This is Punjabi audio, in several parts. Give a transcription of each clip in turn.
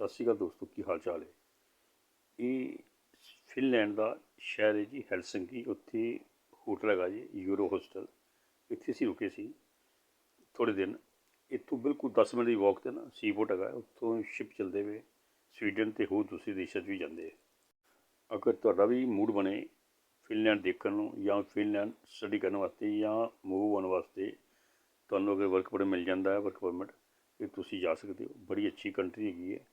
ਸਤਿ ਸ਼੍ਰੀ ਅਕਾਲ ਦੋਸਤੋ, ਕੀ ਹਾਲ ਚਾਲ ਹੈ? ਇਹ ਫਿਨਲੈਂਡ ਦਾ ਸ਼ਹਿਰ ਹੈ ਜੀ, ਹੈਲਸਿੰਕੀ। ਉੱਥੇ ਹੋਟਲ ਹੈਗਾ ਜੀ, ਯੂਰੋ ਹੋਸਟਲ। ਇੱਥੇ ਅਸੀਂ ਰੁਕੇ ਸੀ ਥੋੜੇ ਦਿਨ। ਇੱਥੋਂ ਬਿਲਕੁਲ 10 ਮਿੰਟ ਦੀ ਵਾਕ ਤੇ ਨਾ ਸੀਪੋਰਟ ਹੈਗਾ, ਉੱਥੋਂ ਸ਼ਿਪ ਚੱਲਦੇ ਵੇ। ਸਵੀਡਨ ਤੇ ਹੋਰ ਦੂਸਰੇ ਦੇਸ਼ਾਂ 'ਚ ਵੀ ਜਾਂਦੇ ਆ। ਅਗਰ ਤੁਹਾਡਾ ਵੀ ਮੂਡ ਬਣੇ ਫਿਨਲੈਂਡ ਦੇਖਣ ਨੂੰ ਜਾਂ ਫਿਨਲੈਂਡ ਸਟੱਡੀ ਕਰਨ ਵਾਸਤੇ ਜਾਂ ਮੂਵ ਹੋਣ ਵਾਸਤੇ, ਤੁਹਾਨੂੰ ਅਗਰ ਵਰਕ ਪਰਮਿਟ ਮਿਲ ਜਾਂਦਾ ਹੈ ਵਰਕ ਪਰਮਿਟ ਤੇ ਤੁਸੀਂ ਜਾ ਸਕਦੇ ਹੋ। ਬੜੀ ਅੱਛੀ ਕੰਟਰੀ ਹੈਗੀ ਹੈ।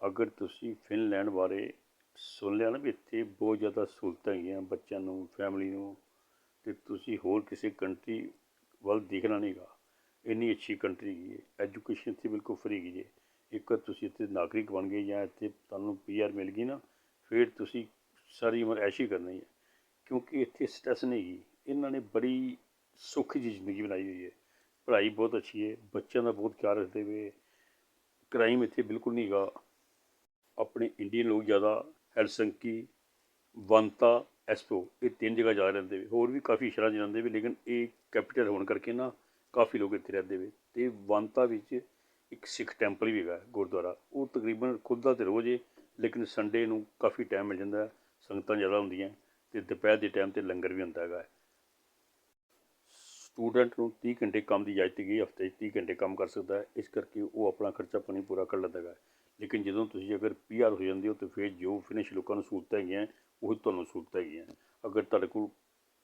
ਅਗਰ ਤੁਸੀਂ ਫਿਨਲੈਂਡ ਬਾਰੇ ਸੁਣ ਲਿਆ ਨਾ ਵੀ ਇੱਥੇ ਬਹੁਤ ਜ਼ਿਆਦਾ ਸਹੂਲਤਾਂ ਹੈਗੀਆਂ ਬੱਚਿਆਂ ਨੂੰ ਫੈਮਿਲੀ ਨੂੰ ਅਤੇ ਤੁਸੀਂ ਹੋਰ ਕਿਸੇ ਕੰਟਰੀ ਵੱਲ ਦੇਖਣਾ ਨਹੀਂਗਾ ਇੰਨੀ ਅੱਛੀ ਕੰਟਰੀ ਹੈਗੀ ਹੈ। ਐਜੂਕੇਸ਼ਨ ਇੱਥੇ ਬਿਲਕੁਲ ਫਰੀ ਹੈਗੀ ਜੇ ਇੱਕ ਵਾਰ ਤੁਸੀਂ ਇੱਥੇ ਨਾਗਰਿਕ ਬਣ ਗਏ ਜਾਂ ਇੱਥੇ ਤੁਹਾਨੂੰ ਪੀਆਰ ਮਿਲ ਗਈ ਨਾ, ਫਿਰ ਤੁਸੀਂ ਸਾਰੀ ਉਮਰ ਐਸ਼ੀ ਕਰਨੀ ਹੈ। ਕਿਉਂਕਿ ਇੱਥੇ ਸਟ੍ਰੈਸ ਨਹੀਂ ਹੈਗੀ। ਇਹਨਾਂ ਨੇ ਬੜੀ ਸੁੱਖ ਦੀ ਜ਼ਿੰਦਗੀ ਬਣਾਈ ਹੋਈ ਹੈ। ਪੜ੍ਹਾਈ ਬਹੁਤ ਅੱਛੀ ਹੈ। ਬੱਚਿਆਂ ਦਾ ਬਹੁਤ ਖਿਆਲ ਰੱਖਦੇ ਹੋਏ ਕ੍ਰਾਈਮ ਇੱਥੇ ਬਿਲਕੁਲ ਨਹੀਂ ਹੈਗਾ। ਆਪਣੇ ਇੰਡੀਅਨ ਲੋਕ ਜ਼ਿਆਦਾ ਹੈਲਸੰਕੀ, ਵੰਤਾ, ਐਸਪੋ, ਇਹ ਤਿੰਨ ਜਗ੍ਹਾ ਜਾ ਰਹਿੰਦੇ ਵੇ ਹੋਰ ਵੀ ਕਾਫੀ ਸ਼ਹਿਰਾਂ 'ਚ ਜਾਂਦੇ ਵੇ, ਲੇਕਿਨ ਇਹ ਕੈਪੀਟਲ ਹੋਣ ਕਰਕੇ ਨਾ ਕਾਫੀ ਲੋਕ ਇੱਥੇ ਰਹਿੰਦੇ ਵੇ। ਤੇ ਵੰਤਾ ਵਿੱਚ ਇੱਕ ਸਿੱਖ ਟੈਂਪਲ ਵੀ ਹੈਗਾ ਗੁਰਦੁਆਰਾ। ਉਹ ਤਕਰੀਬਨ ਖੁਦ ਦਾ ਤੇ ਰੋਜ਼ ਹੈ, ਲੇਕਿਨ ਸੰਡੇ ਨੂੰ ਕਾਫੀ ਟਾਈਮ ਮਿਲ ਜਾਂਦਾ ਸੰਗਤਾਂ ਜ਼ਿਆਦਾ ਹੁੰਦੀਆਂ ਤੇ ਦੁਪਹਿਰ ਦੇ ਟਾਈਮ ਤੇ ਲੰਗਰ ਵੀ ਹੁੰਦਾ ਹੈਗਾ ਸਟੂਡੈਂਟ ਨੂੰ 30 ਘੰਟੇ ਕੰਮ ਦੀ ਇਜਾਜ਼ਤ ਗਈ ਹਫ਼ਤੇ 'ਚ 30 ਘੰਟੇ ਕੰਮ ਕਰ ਸਕਦਾ ਹੈ, ਇਸ ਕਰਕੇ ਉਹ ਆਪਣਾ ਖਰਚਾ ਪਾਣੀ ਪੂਰਾ ਕਰ ਲੈਂਦਾ ਹੈਗਾ ਲੇਕਿਨ ਜਦੋਂ ਤੁਸੀਂ ਅਗਰ ਪੀਆਰ ਹੋ ਜਾਂਦੇ ਹੋ ਤਾਂ ਫਿਰ ਜੋ ਫਿਨਿਸ਼ ਲੋਕਾਂ ਨੂੰ ਸਹੂਲਤਾਂ ਹੈਗੀਆਂ, ਉਹ ਤੁਹਾਨੂੰ ਸਹੂਲਤਾਂ ਹੈਗੀਆਂ। ਅਗਰ ਤੁਹਾਡੇ ਕੋਲ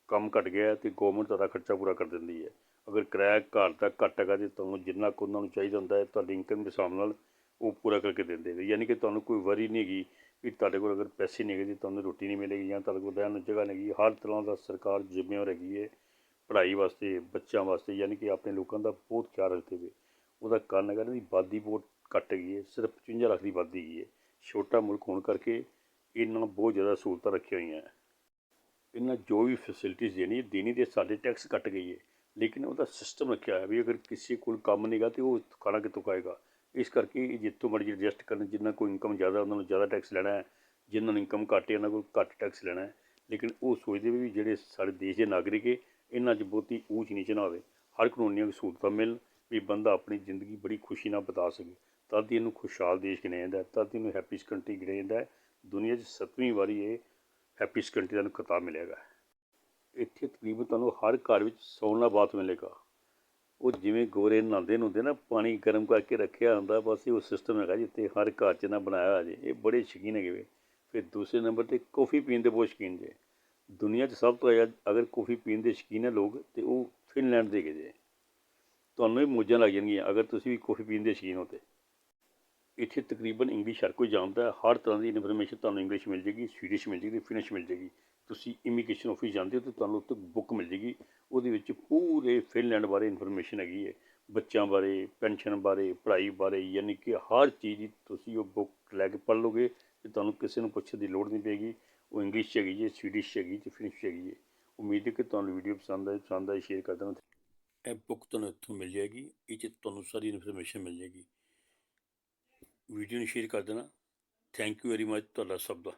ਕੰਮ ਘਟ ਗਿਆ ਹੈ ਤੇ ਗਵਰਨਮੈਂਟ ਤੁਹਾਡਾ ਖਰਚਾ ਪੂਰਾ ਕਰ ਦਿੰਦੀ ਹੈ। ਅਗਰ ਕਿਰਾਇਆ ਘਰ ਦਾ ਘੱਟ ਹੈਗਾ ਤੇ ਤੁਹਾਨੂੰ ਜਿੰਨਾ ਕੁ ਉਹਨਾਂ ਨੂੰ ਚਾਹੀਦਾ ਹੁੰਦਾ ਹੈ, ਤੁਹਾਡੀ ਇਨਕਮ ਦੇ ਹਿਸਾਬ ਨਾਲ ਉਹ ਪੂਰਾ ਕਰਕੇ ਦਿੰਦੇ ਨੇ। ਯਾਨੀ ਕਿ ਤੁਹਾਨੂੰ ਕੋਈ ਵਰੀ ਨਹੀਂ ਹੈਗੀ ਵੀ ਤੁਹਾਡੇ ਕੋਲ ਅਗਰ ਪੈਸੇ ਨਹੀਂ ਹੈਗੇ ਤੇ ਤੁਹਾਨੂੰ ਰੋਟੀ ਨਹੀਂ ਮਿਲੇਗੀ ਜਾਂ ਤੁਹਾਡੇ ਕੋਲ ਰਹਿਣ ਨੂੰ ਜਗ੍ਹਾ ਨਹੀਂ ਹੈਗੀ। ਹਰ ਤਰ੍ਹਾਂ ਦਾ ਸਰਕਾਰ ਜ਼ਿੰਮੇਵਾਰ ਹੈਗੀ ਹੈ। ਪੜ੍ਹਾਈ ਵਾਸਤੇ, ਬੱਚਿਆਂ ਵਾਸਤੇ ਯਾਨੀ ਕਿ ਆਪਣੇ ਲੋਕਾਂ ਦਾ ਬਹੁਤ ਖਿਆਲ ਰੱਖਦੇ ਹੋਏ ਉਹਦਾ ਕਾਰਨ ਹੈਗਾ ਇਹਨਾਂ ਦੀ ਆਬਾਦੀ ਬਹੁਤ ਘੱਟ ਹੈਗੀ ਹੈ, ਸਿਰਫ 55 ਲੱਖ ਦੀ ਆਬਾਦੀ ਹੈਗੀ ਹੈ। ਛੋਟਾ ਮੁਲਕ ਹੋਣ ਕਰਕੇ ਇਹਨਾਂ ਬਹੁਤ ਜ਼ਿਆਦਾ ਸਹੂਲਤਾਂ ਰੱਖੀਆਂ ਹੋਈਆਂ। ਹੈ ਇਹਨਾਂ ਜੋ ਵੀ ਫੈਸਿਲਿਟੀਜ਼ ਦੇਣੀ ਦੇਣੀ ਦੇ ਸਾਡੇ ਟੈਕਸ ਕੱਟ ਗਈ ਹੈ। ਲੇਕਿਨ ਉਹਦਾ ਸਿਸਟਮ ਰੱਖਿਆ ਹੈ ਵੀ ਅਗਰ ਕਿਸੇ ਕੋਲ ਕੰਮ ਨਹੀਂਗਾ ਤੇ ਉਹ ਖਾਣਾ ਕਿੱਥੋਂ ਖਾਏਗਾ? ਇਸ ਕਰਕੇ ਜਿੱਥੋਂ ਮਰਜ਼ੀ ਐਡਜਸਟ ਕਰਨ, ਜਿੰਨਾ ਕੋਈ ਇਨਕਮ ਜ਼ਿਆਦਾ, ਉਹਨਾਂ ਨੂੰ ਜ਼ਿਆਦਾ ਟੈਕਸ ਲੈਣਾ ਹੈ। ਜਿਨ੍ਹਾਂ ਨੂੰ ਇਨਕਮ ਘੱਟ ਹੈ, ਉਹਨਾਂ ਕੋਲ ਘੱਟ ਟੈਕਸ ਲੈਣਾ ਹੈ। ਲੇਕਿਨ ਉਹ ਸੋਚਦੇ ਵੀ ਜਿਹੜੇ ਸਾਡੇ ਦੇਸ਼ ਦੇ ਨਾਗਰਿਕ ਹੈ ਇਹਨਾਂ 'ਚ ਬਹੁਤੀ ਊਚ ਨੀਚ ਨਾ ਹੋਵੇ। ਹਰ ਕਾਨੂੰਨੀਆਂ ਸਹੂਲਤਾਂ ਮਿਲਣ ਵੀ ਬੰਦਾ ਆਪਣੀ ਜ਼ਿੰਦਗੀ ਬੜੀ ਖੁਸ਼ੀ ਨਾਲ ਬਿਤਾ ਸਕੇ। ਤਦ ਹੀ ਇਹਨੂੰ ਖੁਸ਼ਹਾਲ ਦੇਸ਼ ਗਿਣਿਆ ਜਾਂਦਾ ਤਦ ਹੀ ਇਹਨੂੰ ਹੈਪੀਸ ਕੰਟਰੀ ਗਿਣਿਆ ਜਾਂਦਾ ਦੁਨੀਆ 'ਚ ਸੱਤਵੀਂ ਵਾਰੀ ਇਹ ਹੈਪੀਸ ਕੰਟਰੀ ਦਾ ਨੂੰ ਖਿਤਾਬ ਮਿਲੇਗਾ ਇੱਥੇ ਤਕਰੀਬਨ ਤੁਹਾਨੂੰ ਹਰ ਘਰ ਵਿੱਚ ਸੌਣ ਦਾ ਬਾਥ ਮਿਲੇਗਾ। ਉਹ ਜਿਵੇਂ ਗੋਰੇ ਨਹਾਉਂਦੇ ਨੂੰ ਹੁੰਦੇ ਨਾ ਪਾਣੀ ਗਰਮ ਕਰਕੇ ਰੱਖਿਆ ਹੁੰਦਾ, ਬਸ ਇਹ ਉਹ ਸਿਸਟਮ ਹੈਗਾ ਜਿੱਥੇ ਹਰ ਘਰ 'ਚ ਨਾ ਬਣਾਇਆ ਹੋਇਆ ਜੇ। ਇਹ ਬੜੇ ਸ਼ੌਕੀਨ ਹੈਗੇ ਵੇ। ਫਿਰ ਦੂਸਰੇ ਨੰਬਰ ਤੇ ਕੌਫੀ ਪੀਣ ਦੇ ਬਹੁਤ ਸ਼ੌਕੀਨ ਜੇ। ਦੁਨੀਆ 'ਚ ਸਭ ਤੋਂ ਜ਼ਿਆਦਾ ਅਗਰ ਕੌਫੀ ਪੀਣ ਦੇ ਸ਼ੌਕੀਨ ਹੈ ਲੋਕ, ਤਾਂ ਉਹ ਫਿਨਲੈਂਡ ਦੇ ਹੈਗੇ ਜੇ ਤੁਹਾਨੂੰ ਵੀ ਮੌਜਾਂ ਲੱਗ ਜਾਣਗੀਆਂ ਅਗਰ ਤੁਸੀਂ ਵੀ ਕੌਫੀ ਪੀਣ ਦੇ ਸ਼ੌਕੀਨ ਹੋ ਤੇ। ਇੱਥੇ ਤਕਰੀਬਨ ਇੰਗਲਿਸ਼ ਹਰ ਕੋਈ ਜਾਣਦਾ ਹਰ ਤਰ੍ਹਾਂ ਦੀ ਇਨਫੋਰਮੇਸ਼ਨ ਤੁਹਾਨੂੰ ਇੰਗਲਿਸ਼ ਮਿਲ ਜੇਗੀ ਸਵੀਡਿਸ਼ ਮਿਲ ਜੇਗੀ ਫਿਨਿਸ਼ ਮਿਲ ਜੇਗੀ ਤੁਸੀਂ ਇਮੀਗ੍ਰੇਸ਼ਨ ਆਫਿਸ ਜਾਂਦੇ ਹੋ ਤਾਂ ਤੁਹਾਨੂੰ ਉੱਥੇ ਬੁੱਕ ਮਿਲ ਜੇਗੀ ਉਹਦੇ ਵਿੱਚ ਪੂਰੇ ਫਿਨਲੈਂਡ ਬਾਰੇ ਇਨਫੋਰਮੇਸ਼ਨ ਹੈਗੀ ਹੈ। ਬੱਚਿਆਂ ਬਾਰੇ ਪੈਨਸ਼ਨ ਬਾਰੇ, ਪੜ੍ਹਾਈ ਬਾਰੇ, ਯਾਨੀ ਕਿ ਹਰ ਚੀਜ਼ ਦੀ ਤੁਸੀਂ ਉਹ ਬੁੱਕ ਲੈ ਕੇ ਪੜ੍ਹ ਲਓਗੇ ਤੇ ਤੁਹਾਨੂੰ ਕਿਸੇ ਨੂੰ ਪੁੱਛਣ ਦੀ ਲੋੜ ਨਹੀਂ ਪਏਗੀ। ਉਹ ਇੰਗਲਿਸ਼ 'ਚ ਹੈਗੀ ਹੈ ਸਵੀਡਿਸ਼ 'ਚ ਹੈਗੀ ਤੇ ਫਿਨਿਸ਼ 'ਚ ਹੈਗੀ ਜੀ। ਉਮੀਦ ਹੈ ਕਿ ਤੁਹਾਨੂੰ ਵੀਡੀਓ ਪਸੰਦ ਆਏ ਪਸੰਦ ਆਏ ਸ਼ੇਅਰ ਕਰ ਦੇਣਾ। ਇਹ ਬੁੱਕ ਤੁਹਾਨੂੰ ਇੱਥੋਂ ਮਿਲ ਜਾਏਗੀ, ਇਹ 'ਚ ਤੁਹਾਨੂੰ ਸਾਰੀ ਇਨਫੋਰਮੇਸ਼ਨ ਮਿਲ ਜਾਏਗੀ। ਵੀਡੀਓ ਨੂੰ ਸ਼ੇਅਰ ਕਰ ਦੇਣਾ। ਥੈਂਕ ਯੂ ਵੈਰੀ ਮਚ ਤੁਹਾਡਾ ਸਭ ਦਾ।